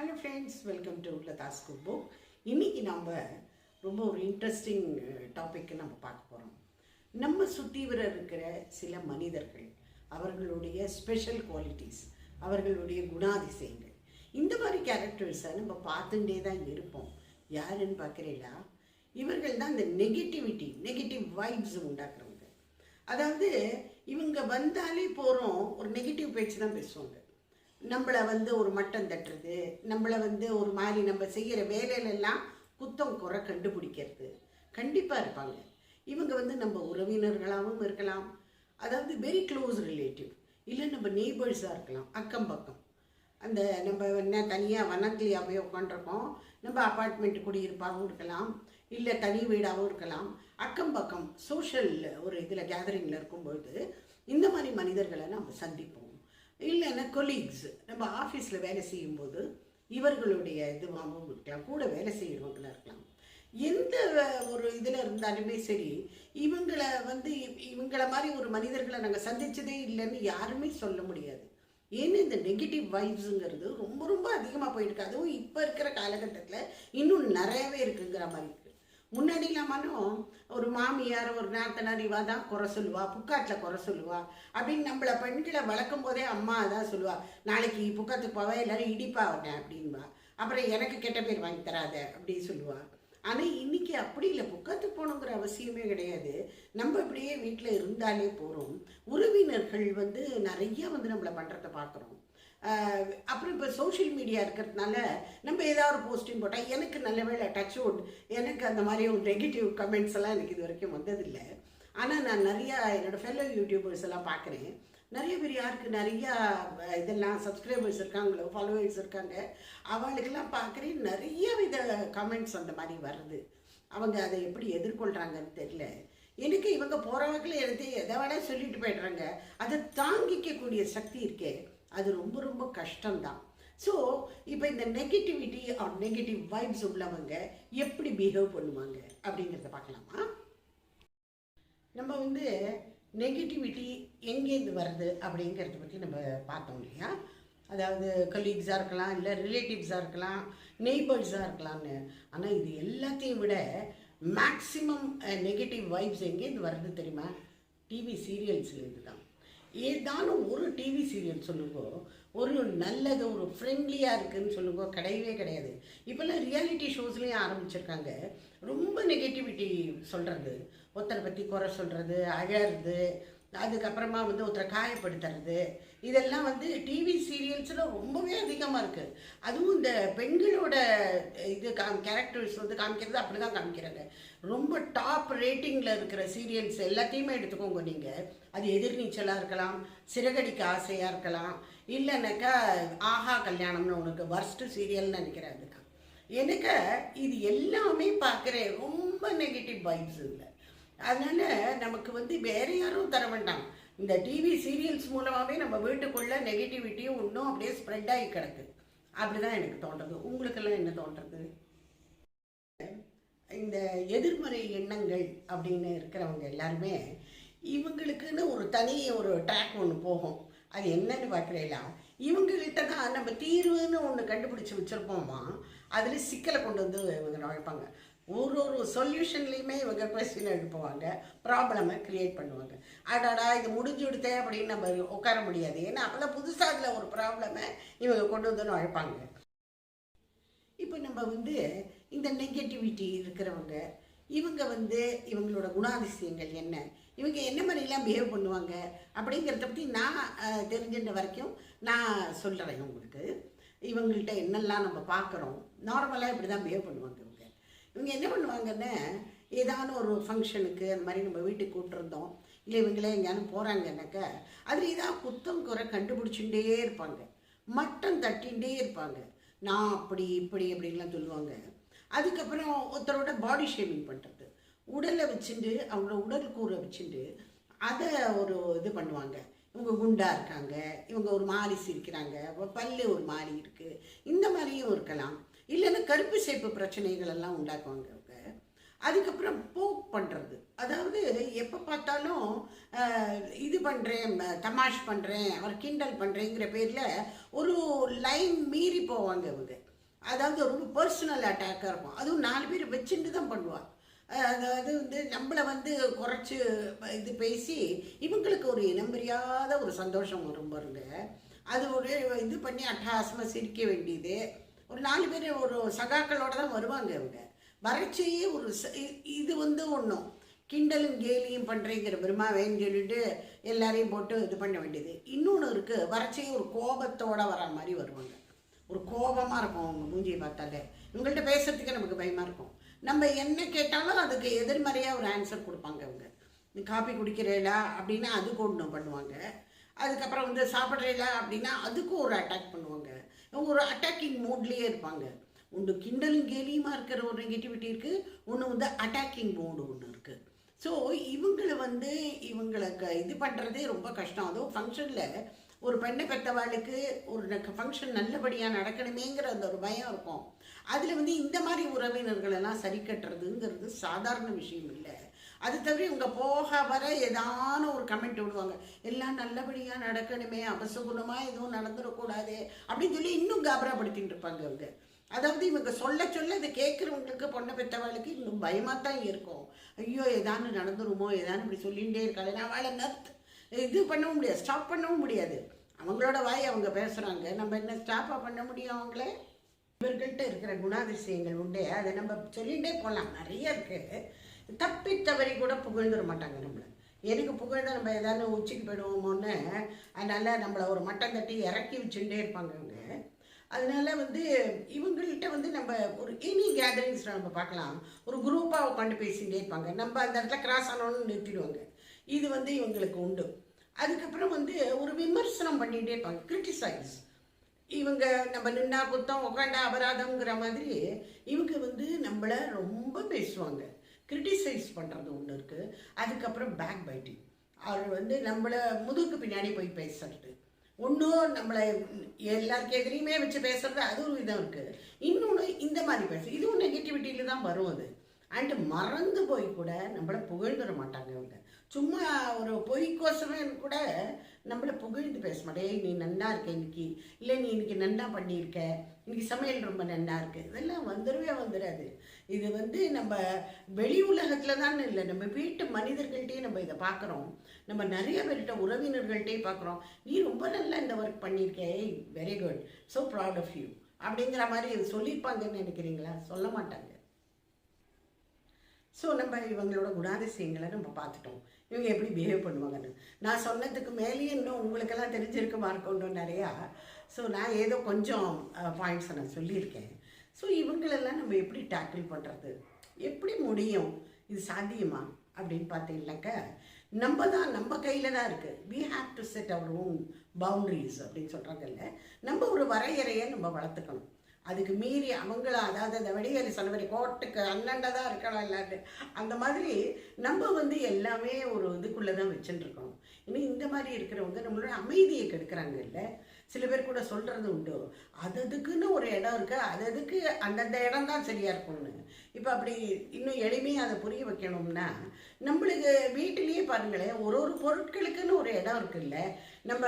Hello friends welcome to Latha's cook book இன்னைக்கு நம்ம ரொம்ப ஒரு இன்ட்ரெஸ்டிங் டாப்பிக்கு uh, நம்ம பார்க்க போகிறோம் நம்ம சுற்றி வர இருக்கிற சில மனிதர்கள் அவர்களுடைய ஸ்பெஷல் குவாலிட்டிஸ் அவர்களுடைய குணாதிசயங்கள் இந்த மாதிரி கேரக்டர்ஸை நம்ம பார்த்துட்டே தான் இருப்போம். யாருன்னு பார்க்குறீங்களா? இவர்கள் தான் இந்த நெகட்டிவிட்டி நெகட்டிவ் வைப்ஸ் உண்டாக்குறவங்க. அதாவது இவங்க வந்தாலே போகிறோம் ஒரு நெகட்டிவ் பேச்சு தான் பேசுவாங்க. நம்மளை வந்து ஒரு மட்டம் தட்டுறது நம்மளை வந்து ஒரு மாதிரி நம்ம செய்கிற வேலையிலெல்லாம் குத்தம் குறை கண்டுபிடிக்கிறது. கண்டிப்பாக இருப்பாங்க. இவங்க வந்து நம்ம உறவினர்களாகவும் இருக்கலாம். அதாவது வெரி க்ளோஸ் ரிலேட்டிவ் இல்லை நம்ம நெய்பர்ஸாக இருக்கலாம். அக்கம் பக்கம். அந்த நம்ம என்ன தனியாக வனத்துலையாக போய் உட்காந்துருக்கோம் நம்ம அப்பார்ட்மெண்ட் குடியிருப்பாகவும் இருக்கலாம். இல்லை தனி வீடாகவும் இருக்கலாம். அக்கம் பக்கம் சோஷியல் ஒரு இதில் கேதரிங்கில் இருக்கும்பொழுது இந்த மாதிரி மனிதர்களை நம்ம சந்திப்போம். இல்லைன்னா கொலீக்ஸ் நம்ம ஆஃபீஸில் வேலை செய்யும்போது இவர்களுடைய இதுவாகவும் இருக்கலாம் கூட வேலை செய்கிறவங்களாக இருக்கலாம். எந்த ஒரு இதில் இருந்தாலுமே சரி இவங்களை வந்து இவங்கள மாதிரி ஒரு மனிதர்களை நாங்கள் சந்தித்ததே இல்லைன்னு யாருமே சொல்ல முடியாது. ஏன்னா இந்த நெகட்டிவ் வைப்ஸுங்கிறது ரொம்ப ரொம்ப அதிகமாக போயிருக்கு அதுவும் இப்போ இருக்கிற காலகட்டத்தில் இன்னும் நிறையவே இருக்குங்கிற மாதிரி இருக்குது முன்னாடிலாமானும் ஒரு மாமியார் ஒரு நாத்தனார் இவா தான் குறை சொல்லுவா புக்காட்டில் குறை சொல்லுவா. அப்படின்னு நம்மளை பெண்களை வளர்க்கும் போதே அம்மா தான் சொல்லுவா. நாளைக்கு புக்காத்துக்கு போவா எல்லாரும் இடிப்பா அப்படின்பா. அப்புறம் எனக்கு கெட்ட பேர் வாங்கி தராத அப்படின்னு சொல்லுவா. ஆனால் இன்னைக்கு அப்படி இல்லை. புக்கத்துக்கு போகணுங்கிற அவசியமே கிடையாது. நம்ம இப்படியே வீட்டில் இருந்தாலே போகிறோம் உறவினர்கள் வந்து நிறைய வந்து நம்மளை பண்ணுறத பார்க்குறோம் அப்புறம் இப்போ சோஷியல் மீடியா இருக்கிறதுனால நம்ம ஏதாவது ஒரு போஸ்டிங் போட்டால் எனக்கு நல்ல வேலை டச் வுட் எனக்கு அந்த மாதிரி ஒரு நெகட்டிவ் கமெண்ட்ஸ் எல்லாம் எனக்கு இது வரைக்கும் வந்ததில்லை. ஆனால் நான் நிறையா என்னோடய ஃபெல்லோ யூடியூபர்ஸ் எல்லாம் பார்க்குறேன் நிறைய பேர் யாருக்கு நிறையா இதெல்லாம் சப்ஸ்கிரைபர்ஸ் இருக்காங்களோ ஃபாலோவர்ஸ் இருக்காங்க அவளுக்கெல்லாம் பார்க்குறேன் நிறைய வித கமெண்ட்ஸ் அந்த மாதிரி வருது. அவங்க அதை எப்படி எதிர்கொள்கிறாங்கன்னு தெரியல. எனக்கு இவங்க போகிறவங்களே வகையில் எடுத்து எதை வேணால் சொல்லிட்டு போயிடுறாங்க. அதை தாங்கிக்கக்கூடிய சக்தி இருக்கே. அது ரொம்ப ரொம்ப கஷ்டம்தான். ஸோ இப்போ இந்த நெகட்டிவிட்டி ஆர் நெகட்டிவ் வைப்ஸ் உள்ளவங்க எப்படி பிஹேவ் பண்ணுவாங்க அப்படிங்கிறத பார்க்கலாமா? நம்ம வந்து நெகட்டிவிட்டி எங்கேருந்து வருது அப்படிங்கிறத பற்றி நம்ம பார்த்தோம் இல்லையா? அதாவது கலீக்ஸாக இருக்கலாம் இல்லை ரிலேட்டிவ்ஸாக இருக்கலாம் நெய்பர்ஸாக இருக்கலாம்னு. ஆனால் இது எல்லாத்தையும் விட மேக்ஸிமம் நெகட்டிவ் வைப்ஸ் எங்கேருந்து வருது தெரியுமா? டிவி சீரியல்ஸ்லேருந்து தான் ஏதானும் ஒரு டிவி சீரியல் சொல்லுங்கோ ஒரு நல்லது ஒரு ஃப்ரெண்ட்லியாக இருக்குதுன்னு சொல்லுங்கோ கிடையவே கிடையாது. இப்போல்லாம் ரியாலிட்டி ஷோஸ்லேயும் ஆரம்பிச்சிருக்காங்க. ரொம்ப நெகட்டிவிட்டி சொல்கிறது ஒருத்தரை பற்றி குறை சொல்கிறது அழறது அதுக்கப்புறமா வந்து ஒருத்தரை காயப்படுத்துறது. இதெல்லாம் வந்து டிவி சீரியல்ஸில் ரொம்பவே அதிகமாக இருக்குது அதுவும் இந்த பெண்களோட இது காம் கேரக்டர்ஸ் வந்து காமிக்கிறது அப்படி தான் காமிக்கிறாங்க. ரொம்ப டாப் ரேட்டிங்கில் இருக்கிற சீரியல்ஸ் எல்லாத்தையுமே எடுத்துக்கோங்க நீங்கள் அது எதிர்நீச்சலாக இருக்கலாம் சிறகடிக்க ஆசையாக இருக்கலாம் இல்லைனாக்கா ஆஹா கல்யாணம்னு உனக்கு ஒர்ஸ்ட்டு சீரியல்னு நினைக்கிறேன் அதுதான் எனக்கு இது எல்லாமே பார்க்குறேன். ரொம்ப நெகட்டிவ் வைப்ஸ் இல்லை அதனால் நமக்கு வந்து வேறு யாரும் தர வேண்டாம். இந்த டிவி சீரியல்ஸ் மூலமாகவே நம்ம வீட்டுக்குள்ளே நெகட்டிவிட்டியும் இன்னும் அப்படியே ஸ்ப்ரெட் ஆகி கிடக்கு. அப்படி தான் எனக்கு தோன்றது. உங்களுக்கெல்லாம் என்ன தோன்றது? இந்த எதிர்மறை எண்ணங்கள் அப்படின்னு இருக்கிறவங்க எல்லாருமே இவங்களுக்குன்னு ஒரு தனி ஒரு ட்ராக் ஒன்று போகும். அது என்னன்னு பார்க்குறீங்களா இவங்ககிட்ட தான் நம்ம தீர்வுன்னு ஒன்று கண்டுபிடிச்சி வச்சுருப்போமா அதில் சிக்கலை கொண்டு வந்து இவங்க நுழைப்பாங்க. ஒரு ஒரு சொல்யூஷன்லேயுமே இவங்க கொஸ்டின் எழுப்புவாங்க ப்ராப்ளமை க்ரியேட் பண்ணுவாங்க. அடாடா இது முடிஞ்சு விடுத்தே அப்படின்னு நம்ம உட்கார முடியாது. ஏன்னா அப்போ தான் புதுசாக அதில் ஒரு ப்ராப்ளமை இவங்க கொண்டு வந்து நுழைப்பாங்க. இப்போ நம்ம வந்து இந்த நெகட்டிவிட்டி இருக்கிறவங்க இவங்க வந்து இவங்களோட குணாதிசயங்கள் என்ன? இவங்க என்ன மாதிரிலாம் பிஹேவ் பண்ணுவாங்க அப்படிங்கிறத பற்றி நான் தெரிஞ்சின்ற வரைக்கும் நான் சொல்கிறேன் உங்களுக்கு. இவங்கள்ட்ட என்னெல்லாம் நம்ம பார்க்குறோம் நார்மலாக இப்படி தான் பிஹேவ் பண்ணுவாங்க இவங்க. இவங்க என்ன பண்ணுவாங்கன்னா ஏதாவது ஒரு ஃபங்க்ஷனுக்கு அந்த மாதிரி நம்ம வீட்டுக்கு கூப்பிட்ருந்தோம் இல்லை இவங்களே எங்கேயாலும் போகிறாங்கன்னாக்கா அதில் ஏதாவது குத்தம் குறை கண்டுபிடிச்சுட்டே இருப்பாங்க. மட்டம் தட்டிகிட்டே இருப்பாங்க. நான் அப்படி இப்படி அப்படின்லாம் சொல்லுவாங்க. அதுக்கப்புறம் ஒருத்தரோட பாடி ஷேமிங் பண்ணுறது உடலை வச்சுட்டு அவங்களோட உடல் கூரை வச்சுட்டு அதை ஒரு இது பண்ணுவாங்க. இவங்க குண்டாக இருக்காங்க இவங்க ஒரு மாறி சிரிக்கிறாங்க பல்லு ஒரு மாறி இருக்குது இந்த மாதிரியும் இருக்கலாம். இல்லைன்னா கருப்பு சேப்பு பிரச்சனைகள் எல்லாம் உண்டாக்குவாங்க அவங்க. அதுக்கப்புறம் போக் பண்ணுறது அதாவது எப்போ பார்த்தாலும் இது பண்ணுறேன் தமாஷ் பண்ணுறேன் அவர் கிண்டல் பண்ணுறேங்கிற பேரில் ஒரு லைன் மீறி போவாங்க இவங்க. அதாவது ரொம்ப பர்சனல் அட்டாக்காக இருக்கும். அதுவும் நாலு பேர் வச்சுட்டு தான் பண்ணுவாள் அதாவது வந்து நம்மளை வந்து குறைச்சி இது பேசி இவங்களுக்கு ஒரு இனம் புரியாத ஒரு சந்தோஷம் வரும் பாருங்க. அது ஒரு இது பண்ணி அட்டகாசமாக சிரிக்க வேண்டியது. ஒரு நாலு பேர் ஒரு சகாக்களோட தான் வருவாங்க இவங்க. வறட்சியே ஒரு இது வந்து ஒன்றும் கிண்டலும் கேலியும் பண்ணுறேங்கிற வேன்னு சொல்லிட்டு எல்லாரையும் போட்டு இது பண்ண வேண்டியது. இன்னொன்று இருக்குது வறட்சியே ஒரு கோபத்தோட வர மாதிரி வருவாங்க. ஒரு கோபமாக இருக்கும் அவங்க மூஞ்சியை பார்த்தாலே. இவங்கள்ட்ட பேசுறதுக்கு நமக்கு பயமாக இருக்கும். நம்ம என்ன கேட்டாலும் அதுக்கு எதிர்மறையாக ஒரு ஆன்சர் கொடுப்பாங்க அவங்க. நீ காப்பி குடிக்கிறீங்களா அப்படின்னா அதுக்கு ஒன்று பண்ணுவாங்க. அதுக்கப்புறம் வந்து சாப்பிட்றீங்களா அப்படின்னா அதுக்கும் ஒரு அட்டாக் பண்ணுவாங்க. இவங்க ஒரு அட்டாக்கிங் மூட்லேயே இருப்பாங்க. ஒன்று கிண்டலும் கேலியுமா இருக்கிற ஒரு நெகட்டிவிட்டி இருக்குது ஒன்று வந்து அட்டாக்கிங் மூடு ஒன்று இருக்குது ஸோ இவங்களை வந்து இவங்களுக்கு இது பண்ணுறதே ரொம்ப கஷ்டம். அதுவும் ஃபங்க்ஷனில் ஒரு பெண்ணை பெற்றவாளுக்கு ஒரு ஃபங்க்ஷன் நல்லபடியாக நடக்கணுமேங்கிற அந்த ஒரு பயம் இருக்கும். அதில் வந்து இந்த மாதிரி உறவினர்கள் எல்லாம் சரி கட்டுறதுங்கிறது சாதாரண விஷயம் இல்லை. அது தவிர இவங்க போக வர ஏதான ஒரு கமெண்ட் விடுவாங்க. எல்லாம் நல்லபடியாக நடக்கணுமே அபசகுணமாக எதுவும் நடந்துடக்கூடாது அப்படின்னு சொல்லி இன்னும் காபராப்படுத்தின்னு இருப்பாங்க அவங்க அதாவது இவங்க சொல்ல சொல்ல இதை கேட்குறவங்களுக்கு பொண்ணை பெற்றவாளுக்கு இன்னும் பயமாக தான் இருக்கும். ஐயோ ஏதானு நடந்துருமோ ஏதானு இப்படி சொல்லிகிட்டே இருக்காளே நான் அவளை நத்து இது பண்ணவும் முடியாது. ஸ்டாப் பண்ணவும் முடியாது. அவங்களோட வாய் அவங்க பேசுகிறாங்க நம்ம என்ன ஸ்டாப்பாக பண்ண முடியும் அவங்களே? இவர்கள்ட்ட இருக்கிற குணாதிசயங்கள் உண்டு. அதை நம்ம சொல்லிகிட்டே போகலாம். நிறைய இருக்குது தப்பி தவறி கூட புகழ்ந்துட மாட்டாங்க நம்மளை. எனக்கு புகழ்ந்தா நம்ம ஏதாவது உச்சிக்கு போயிடுவோமோன்னு அதனால் நம்மளை ஒரு மட்டம் தட்டி இறக்கி வச்சுட்டே இருப்பாங்க அவங்க. அதனால வந்து இவங்கள்ட்ட வந்து நம்ம ஒரு எனி கேதரிங்ஸில் நம்ம பார்க்கலாம். ஒரு குரூப்பாக உட்காந்து பேசிகிட்டே இருப்பாங்க. நம்ம அந்த இடத்துல கிராஸ் ஆனோன்னு நிறுத்திடுவாங்க. இது வந்து இவங்களுக்கு உண்டு. அதுக்கப்புறம் வந்து ஒரு விமர்சனம் பண்ணிகிட்டே இருப்பாங்க. கிரிட்டிசைஸ் இவங்க நம்ம நின்னா குத்தம் உக்காண்டா அபராதம்ங்கிற மாதிரி இவங்க வந்து நம்மளை ரொம்ப பேசுவாங்க. கிரிட்டிசைஸ் பண்ணுறது ஒன்று இருக்குது அதுக்கப்புறம் பேக் பைட்டிங் அவர் வந்து நம்மளை முதுகுக்கு பின்னாடி போய் பேசுறது. ஒன்றும் நம்மளை எல்லாருக்கு எதிரையுமே வச்சு பேசுறது அது ஒரு விதம் இருக்குது இன்னொன்று இந்த மாதிரி பேச. இதுவும் நெகட்டிவிட்டியில் தான் வரும் அது. அண்டு மறந்து போய் கூட நம்மளை புகழ்ந்துட மாட்டாங்க அவங்க சும்மா ஒரு பொய்க்கோசமே கூட நம்மளை புகழ்ந்து பேச மாட்டேன் "ஏய், நீ நன்னா இருக்க இன்னைக்கு? இல்லை நீ இன்னைக்கு நன்னா பண்ணியிருக்க? இன்னைக்கு சமையல் ரொம்ப நன்னா இருக்கு. இதெல்லாம் வந்துடவே வந்துடாது. இது வந்து நம்ம வெளி உலகத்தில் தான் இல்லை. நம்ம வீட்டு மனிதர்கள்ட்டையும் நம்ம இதை பார்க்குறோம். நம்ம நிறைய பேர்கிட்ட உறவினர்கள்ட்டையும் பார்க்குறோம். நீ ரொம்ப நல்லா இந்த ஒர்க் பண்ணியிருக்க. ஏய் very good so proud of you அப்படிங்கிற மாதிரி சொல்லியிருப்பாங்கன்னு நினைக்கிறீங்களா? சொல்ல மாட்டாங்க. ஸோ நம்ம இவங்களோட குணாதிசயங்களை நம்ம பார்த்துட்டோம். இவங்க எப்படி பிஹேவ் பண்ணுவாங்கன்னு. நான் சொன்னதுக்கு மேலேயே இன்னும் உங்களுக்கெல்லாம் தெரிஞ்சிருக்க இருக்கணும் நிறையா. ஸோ நான் ஏதோ கொஞ்சம் பாயிண்ட்ஸை நான் சொல்லியிருக்கேன். ஸோ இவங்களெல்லாம் நம்ம எப்படி டேக்கிள் பண்ணுறது எப்படி முடியும்? இது சாத்தியமா? அப்படின்னு பார்த்தீங்கன்னாக்க நம்ம தான் நம்ம கையில் தான் இருக்குது we have to set our own boundaries அப்படின்னு சொல்கிறாங்கல்ல நம்ம ஒரு வரையறையை நம்ம வளர்த்துக்கணும். அதுக்கு மீறி அவங்கள அதாவது அந்த வெடிவேலி சொன்ன மாதிரி கோட்டுக்கு அண்ணண்ட தான் இருக்கலாம் இல்லாட்டு அந்த மாதிரி நம்ம வந்து எல்லாமே ஒரு இதுக்குள்ளே தான் வச்சுட்டுருக்கோம் இனி இந்த மாதிரி இருக்கிறவங்க நம்மளோட அமைதியை கெடுக்கிறாங்க இல்லை? சில பேர் கூட சொல்கிறது உண்டு. அததுக்குன்னு அதுக்குன்னு ஒரு இடம் இருக்குது அது அதுக்கு அந்தந்த இடம் தான் சரியாக இருக்கும்னு. இப்போ அப்படி இன்னும் எளிமையாக அதை புரிய வைக்கணும்னா நம்மளுக்கு வீட்டிலேயே பாருங்களேன் ஒரு ஒரு பொருட்களுக்குன்னு ஒரு இடம் இருக்குல்ல. நம்ம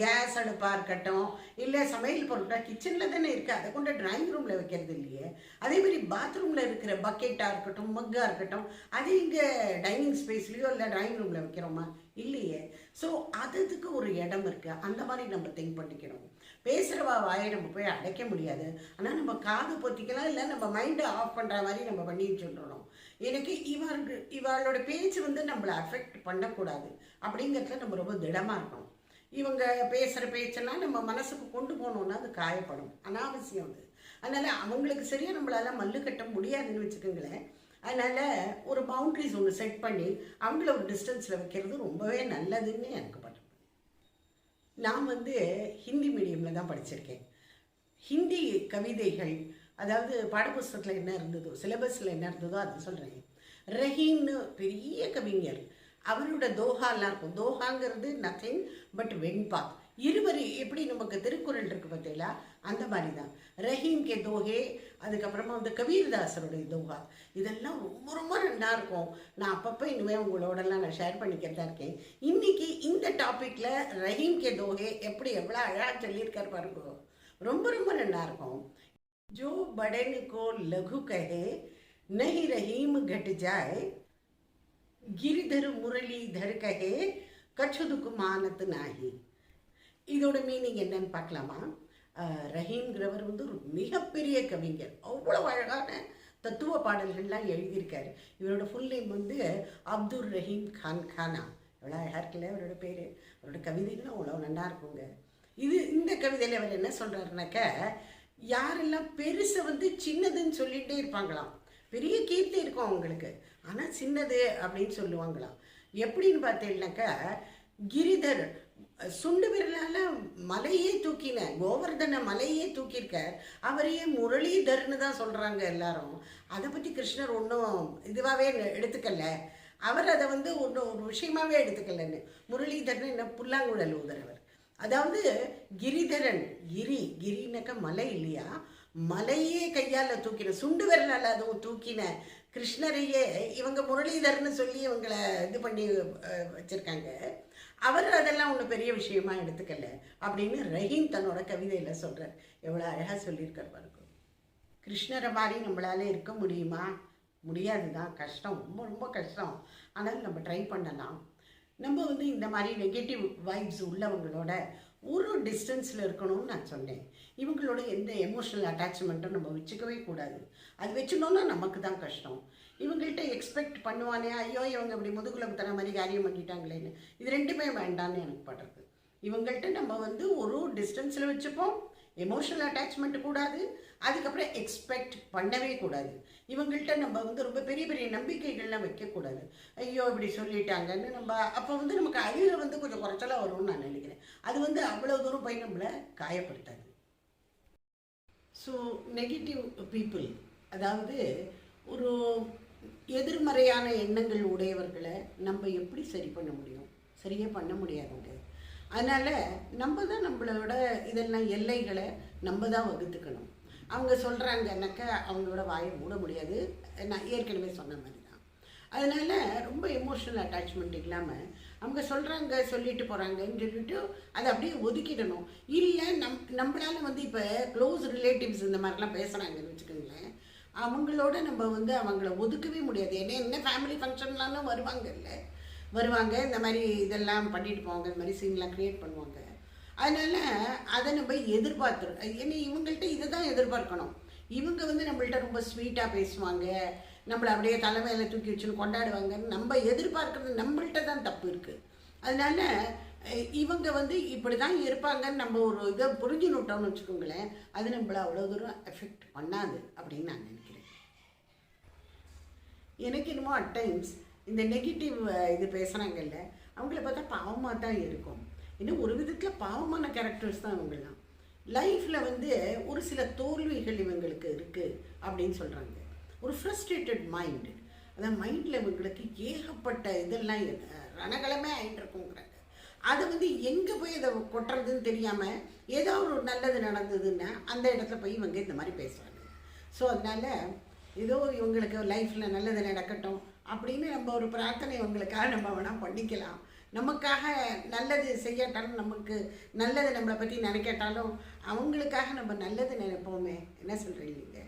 கேஸ் அடுப்பாக இருக்கட்டும் இல்லை சமையல் பொருட்கள் கிச்சனில் தானே இருக்குது அதை கொண்டு ட்ராயிங் ரூமில் வைக்கிறது இல்லையே. அதே மாதிரி பாத்ரூமில் இருக்கிற பக்கெட்டாக இருக்கட்டும் மக்காக இருக்கட்டும் அது இங்கே டைனிங் ஸ்பேஸ்லேயோ இல்லை ட்ராயிங் ரூமில் வைக்கிறோமா? இல்லையே? ஸோ அதுக்கு ஒரு இடம் இருக்குது அந்த மாதிரி நம்ம திங்க் பண்ணிக்கணும். பேசுகிறவா வாயை நம்ம போய் அடைக்க முடியாது. ஆனால் நம்ம காது பொத்திக்கலாம் இல்லை நம்ம மைண்டை ஆஃப் பண்ணுற மாதிரி நம்ம பண்ணி சொல்லணும் எனக்கு இவருக்கு இவளோட பேச்சு வந்து நம்மளை அஃபெக்ட் பண்ணக்கூடாது. அப்படிங்கிறதுல நம்ம ரொம்ப திடமாக இருக்கணும். இவங்க பேசுகிற பேச்செல்லாம் நம்ம மனசுக்கு கொண்டு போனோம்னா அது காயப்படும். அனாவசியம் அது. அதனால் அவங்களுக்கு சரியாக நம்மளால் மல்லு கட்ட முடியாதுன்னு வச்சுக்கோங்களேன். அதனால் ஒரு பவுண்ட்ரிஸ் ஒன்று செட் பண்ணி அவங்கள ஒரு டிஸ்டன்ஸில் வைக்கிறது ரொம்பவே நல்லதுன்னு எனக்கு படும் நான் வந்து ஹிந்தி மீடியமில் தான் படிச்சிருக்கேன். ஹிந்தி கவிதைகள் அதாவது பாடப்புஸ்தகத்தில் என்ன இருந்ததோ சிலபஸில் என்ன இருந்ததோ அதை சொல்கிறேன் ரஹீம்னு பெரிய கவிஞர். அவரோட தோஹாலாம் இருக்கும். தோஹாங்கிறது நத்திங் பட் வெண்பா இருவர் எப்படி நமக்கு திருக்குறள் இருக்கு பார்த்தீங்களா? அந்த மாதிரி தான் ரஹீம் கே தோஹே அதுக்கப்புறமா வந்து கபீர்தாசருடைய தோகா இதெல்லாம் ரொம்ப ரொம்ப நல்லா இருக்கும். நான் அப்பப்போ இனிமேல் உங்களோடலாம் நான் ஷேர் பண்ணிக்கிறதா இருக்கேன். இன்றைக்கி இந்த டாப்பிக்கில் ரஹீம் கே தோஹே எப்படி எவ்வளோ அழகாக சொல்லியிருக்கார் பாருங்க. ரொம்ப ரொம்ப நல்லா இருக்கும். ஜோ படனுக்கோ லகு கஹே நஹி ரஹீம் கட் ஜாய் கிரிதர் முரளி தர் கஹே கச்சுதுக்கு மானத்து நாகி இதோட மீனிங் என்னன்னு பார்க்கலாமா? ரஹீம்ங்கிறவர் வந்து ஒரு மிகப்பெரிய கவிஞர். அவ்வளோ அழகான தத்துவ பாடல்கள்லாம் எழுதியிருக்காரு. இவரோட ஃபுல் நேம் வந்து அப்துல் ரஹீம் கான் கானா. எவ்வளோ அழகாக இருக்குல்ல அவரோட பேர். அவரோட கவிதைகளும் அவ்வளோ நல்லா இருக்குங்க. இது இந்த கவிதையில் அவர் என்ன சொல்கிறாருனாக்க யாரெல்லாம் பெருசை வந்து சின்னதுன்னு சொல்லிகிட்டே இருப்பாங்களாம். பெரிய கீர்த்தி இருக்கும் அவங்களுக்கு. ஆனால் சின்னது அப்படின்னு சொல்லுவாங்களாம். எப்படின்னு பார்த்தீங்கன்னாக்கா கிரிதர் சுண்டு விரலால மலையே தூக்கின கோவர்தன மலையே தூக்கியிருக்கார். அவரையே முரளிதர்னு தான் சொல்கிறாங்க எல்லாரும். அதை பற்றி கிருஷ்ணர் ஒன்றும் இதுவாகவே எடுத்துக்கல. அவர் அதை வந்து ஒன்றும் ஒரு விஷயமாவே எடுத்துக்கலன்னு. முரளிதர்னு என்ன புல்லாங்குழல் உதறவர் அதாவது கிரிதரன் கிரி கிரினாக்க மலை இல்லையா? மலையே கையால் தூக்கின சுண்டு விரலால் அதுவும் தூக்கின கிருஷ்ணரையே இவங்க முரளிதர்னு சொல்லி இவங்களை இது பண்ணி வச்சுருக்காங்க வச்சிருக்காங்க. அவர் அதெல்லாம் ஒன்றும் பெரிய விஷயமா எடுத்துக்கல அப்படின்னு ரஹீம் தன்னோட கவிதையில் சொல்கிறார் எவ்வளோ அழகாக சொல்லியிருக்கார் பாருங்க. கிருஷ்ணரை மாதிரி நம்மளால இருக்க முடியுமா? முடியாது தான் கஷ்டம் ரொம்ப ரொம்ப கஷ்டம். ஆனால் நம்ம ட்ரை பண்ணலாம். நம்ம வந்து இந்த மாதிரி நெகட்டிவ் வைப்ஸ் உள்ளவங்களோட ஒரு டிஸ்டன்ஸில் இருக்கணும்னு நான் சொன்னேன். இவங்களோட எந்த எமோஷனல் அட்டாச்மெண்ட்டும் நம்ம வச்சுக்கவே கூடாது. அது வச்சுனோன்னா நமக்கு தான் கஷ்டம். இவங்கள்ட்ட எக்ஸ்பெக்ட் பண்ணுவானே ஐயோ இவங்க இப்படி முதுகுல தர மாதிரி காரியம் பண்ணிட்டாங்களேன்னு. இது ரெண்டுமே வேண்டான்னு எனக்கு படுறது. இவங்கள்ட்ட நம்ம வந்து ஒரு டிஸ்டன்ஸில் வச்சுப்போம். எமோஷனல் அட்டாச்மெண்ட் கூடாது. அதுக்கப்புறம் எக்ஸ்பெக்ட் பண்ணவே கூடாது. இவங்கள்ட்ட நம்ம வந்து ரொம்ப பெரிய பெரிய நம்பிக்கைகள்லாம் வைக்கக்கூடாது. ஐயோ இப்படி சொல்லிட்டாங்கன்னு நம்ம அப்போ வந்து நமக்கு அறிவில் வந்து கொஞ்சம் குறைச்சலாக வரும்னு நான் நினைக்கிறேன். அது வந்து அவ்வளோ தூரம் போய் நம்மளை காயப்படுத்தாது. ஸோ நெகட்டிவ் பீப்புள் அதாவது ஒரு மாதிரியான எண்ணங்கள் உடையவர்களை நம்ம எப்படி சரி பண்ண முடியும்? சரியே பண்ண முடியாதுங்க. அதனால் நம்ம தான் நம்மளோட இதெல்லாம் எல்லைகளை நம்ம தான் வகுத்துக்கணும். அவங்க சொல்கிறாங்கன்னாக்கா அவங்களோட வாயை மூட முடியாது. நான் ஏற்கனவே சொன்ன மாதிரி தான். அதனால் ரொம்ப எமோஷனல் அட்டாச்மெண்ட் இல்லாமல் அவங்க சொல்கிறாங்க சொல்லிட்டு போகிறாங்கன்னு சொல்லிட்டு அதை அப்படியே ஒதுக்கிடணும். இல்லை நம் நம்மளால் வந்து இப்போ க்ளோஸ் ரிலேட்டிவ்ஸ் இந்த மாதிரிலாம் பேசுகிறாங்கன்னு வச்சுக்கோங்களேன். அவங்களோட நம்ம வந்து அவங்கள ஒதுக்கவே முடியாது. ஏன்னா என்ன ஃபேமிலி ஃபங்க்ஷன்லாம் வருவாங்கல்ல வருவாங்க. இந்த மாதிரி இதெல்லாம் பண்ணிட்டு போவாங்க. இந்த மாதிரி சீன்லாம் க்ரியேட் பண்ணுவாங்க. அதனால் அதை நம்ம எதிர்பார்த்துரு ஏன்னா இவங்கள்ட்ட இதை தான் எதிர்பார்க்கணும். இவங்க வந்து நம்மள்ட்ட ரொம்ப ஸ்வீட்டாக பேசுவாங்க. நம்மளை அப்படியே தலைமையில் தூக்கி வச்சுன்னு கொண்டாடுவாங்கன்னு நம்ம எதிர்பார்க்குறது நம்மள்ட்ட தான் தப்பு இருக்குது அதனால இவங்க வந்து இப்படி தான் இருப்பாங்கன்னு நம்ம ஒரு இதை புரிஞ்சுனுட்டோம்னு வச்சுக்கோங்களேன் அது நம்மளை அவ்வளோ தூரம் எஃபெக்ட் பண்ணாது அப்படின்னு நான் நினைக்கிறேன். எனக்கு என்னமோ அட் டைம்ஸ் இந்த நெகட்டிவ் இது பேசுகிறாங்கல்ல அவங்கள பார்த்தா பாவமாக தான் இருக்கும். இன்னும் ஒரு விதத்தில் பாவமான கேரக்டர்ஸ் தான் இவங்கெல்லாம். லைஃப்பில் வந்து ஒரு சில தோல்விகள் இவங்களுக்கு இருக்குது அப்படின்னு சொல்கிறாங்க ஒரு ஃப்ரஸ்ட்ரேட்டட் மைண்டு அதான் மைண்டில் இவங்களுக்கு ஏகப்பட்ட இதெல்லாம் ரணகலமே ஆகிட்டு இருக்குங்கிற அது வந்து எங்கே போய் அதை கொட்டுறதுன்னு தெரியாமல் ஏதோ ஒரு நல்லது நடந்ததுன்னா அந்த இடத்துல போய் இவங்க இந்த மாதிரி பேசுவாங்க. ஸோ அதனால் ஏதோ இவங்களுக்கு லைஃப்பில் நல்லது நடக்கட்டும் அப்படின்னு நம்ம ஒரு பிரார்த்தனை இவங்களுக்காக நம்ம வேணால் பண்ணிக்கலாம். நமக்காக நல்லது செய்யாட்டாலும் நமக்கு நல்லது நம்மளை பற்றி நினைக்கட்டாலும் அவங்களுக்காக நம்ம நல்லது நினைப்போமே. என்ன சொல்கிறீங்க